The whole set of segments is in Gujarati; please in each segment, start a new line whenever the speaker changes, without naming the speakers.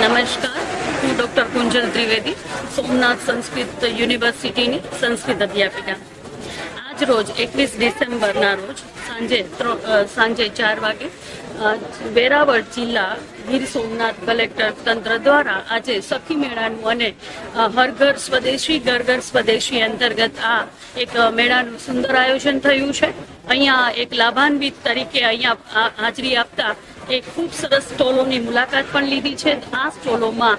નમસ્કાર. હું ડૉક્ટર કુંજલ ત્રિવેદી, સોમનાથ સંસ્કૃત યુનિવર્સિટીની સંસ્કૃત અધ્યાપિકા. આજ રોજ એકવીસ ડિસેમ્બરના રોજ સાંજે સાંજે ચાર વાગે વેરાવળ જિલ્લા ગીર સોમનાથ કલેક્ટર તંત્ર દ્વારા આજે સખી મેળાનું અને હરઘર હર ઘર સ્વદેશી ઘર સ્વદેશી અંતર્ગત આ એક મેળાનું સુંદર આયોજન થયું છે. અહીંયા એક લાભાન્વિત તરીકે અહીંયા હાજરી આપતા એક ખૂબ સરસ સ્ટોલોની મુલાકાત પણ લીધી છે. આ સ્ટોલોમાં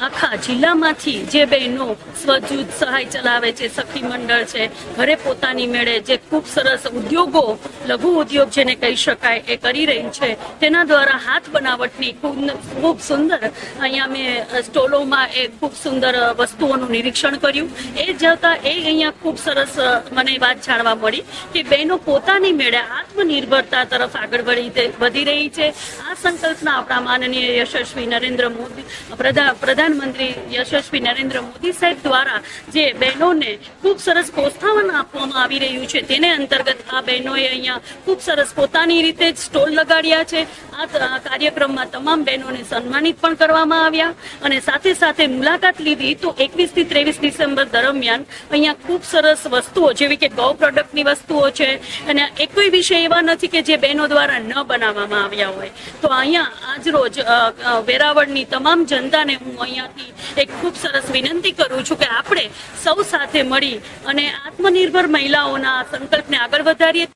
આખા જિલ્લામાંથી જે બહેનો સ્વજૂથ સહાય ચલાવે છે, સખી મંડળ છે, ઘરે પોતાની મેળે જે ખૂબ સરસ ઉદ્યોગો, લઘુ ઉદ્યોગ જેને કહી શકાય, એ કરી રહી છે. તેના દ્વારા હાથ બનાવટની ખૂબ સુંદર અહીંયા મેં સ્ટોલોમાં એ ખૂબ સુંદર વસ્તુઓનું નિરીક્ષણ કર્યું. એ જતા એ અહીંયા ખૂબ સરસ મને વાત જાણવા મળી કે બહેનો પોતાની મેળે આત્મનિર્ભરતા તરફ આગળ વધી રહી છે. આ સંકલ્પના આપણા માનનીય યશસ્વી નરેન્દ્ર મોદી પ્રધા- પ્રધાનમંત્રી યશસ્વી નરેન્દ્ર મોદી સાહેબ દ્વારા જે બહેનોને ખૂબ સરસ પ્રોત્સાહન આપવામાં આવી રહ્યું છે, તેને અંતર્ગત આ બહેનોએ અહીંયા ખૂબ સરસ પોતાની રીતે સ્ટોલ લગાડ્યા છે. આ કાર્યક્રમમાં તમામ બહેનોને સન્માનિત પણ કરવામાં આવ્યા અને સાથે સાથે મુલાકાત લીધી તો એકવીસથી ત્રેવીસ ડિસેમ્બર દરમિયાન અહીંયા ખૂબ સરસ વસ્તુઓ જેવી કે ગૌ પ્રોડક્ટની વસ્તુઓ છે અને એક કોઈ વિષય એવા નથી કે જે બહેનો દ્વારા ન બનાવવામાં આવ્યા હોય. તો અહીંયા આજ રોજ વેરાવળની તમામ જનતાને હું અહીંયાથી એક ખૂબ સરસ વિનંતી કરું છું કે આપણે સૌ સાથે મળી અને આત્મનિર્ભર મહિલાઓના સંકલ્પને આગળ વધારીએ.